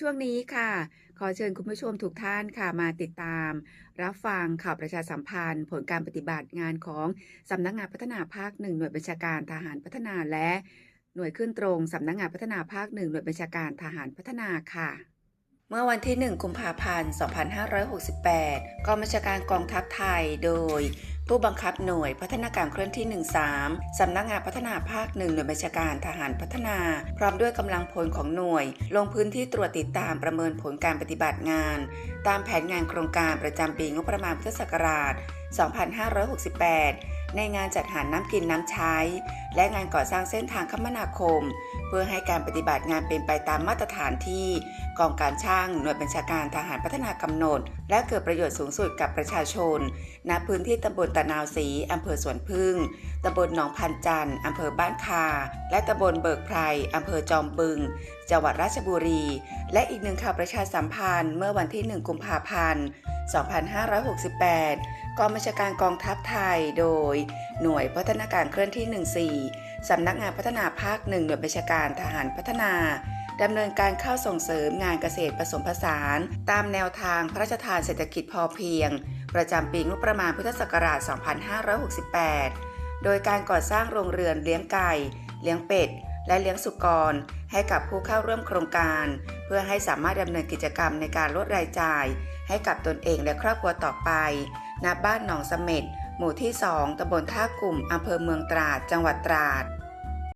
ช่วงนี้ค่ะ ขอเชิญคุณผู้ชมทุกท่านค่ะมาติดตาม รับฟังข่าวประชาสัมพันธ์ ผลการปฏิบัติงานของสำนักงานพัฒนาภาคหนึ่งหน่วยบัญชาการทหารพัฒนาและ หน่วยขึ้นตรงสำนักงานพัฒนาภาคหนึ่งหน่วยบัญชาการทหารพัฒนาค่ะเมื่อวันที่ 1 กุมภาพันธ์ 2568 กองบัญชาการกองทัพไทย โดย ผู้บังคับหน่วยพัฒนาการเคลื่อนที่ 13 สำนักงานพัฒนาภาคหนึ่งหน่วยบัญชาการทหารพัฒนา พร้อมด้วยกำลังพลของหน่วย ลงพื้นที่ตรวจติดตามประเมินผลการปฏิบัติงาน ตามแผนงานโครงการประจำปีงบประมาณพุทธศักราช 2568 ในงานจัดหาน้ำกินน้ำใช้ และงานก่อสร้างเส้นทางคมนาคม เพื่อให้การปฏิบัติงานเป็นไปตามมาตรฐานที่กองการช่างหน่วยบัญชาการทหารพัฒนากำหนด และเกิดประโยชน์สูงสุดกับประชาชน ณพื้นที่ตำบลตะนาวศรีอำเภอสวนพึ่งตำบลหนองพันจันทร์อำเภอบ้านคา และตำบลเบิกไพรอำเภอจอมบึง จังหวัดราชบุรี และอีกหนึ่งข่าวประชาสัมพันธ์เมื่อวันที่ 1 กุมภาพันธ์ 2568 กองบัญชาการกองทัพไทย โดยหน่วยพัฒนาการเคลื่อนที่ 14 สำนักงานพัฒนาภาคหนึ่งหน่วยบัญชาการทหารพัฒนาดำเนินการเข้าส่งเสริมงานเกษตรผสมผสาน ตามแนวทางพระราชทานเศรษฐกิจพอเพียง ประจำปีงบประมาณพุทธศักราช 2568 โดยการก่อสร้างโรงเรือนเลี้ยงไก่ เลี้ยงเป็ด และเลี้ยงสุกรให้กับผู้เข้าร่วมโครงการ เพื่อให้สามารถดำเนินกิจกรรมในการลดรายจ่าย ให้กับตนเองและครอบครัวต่อไป ณ บ้านหนองเสม็ดหมู่ที่ 2ตำบลท่ากลุ่มอำเภอเมืองตราด จังหวัดตราด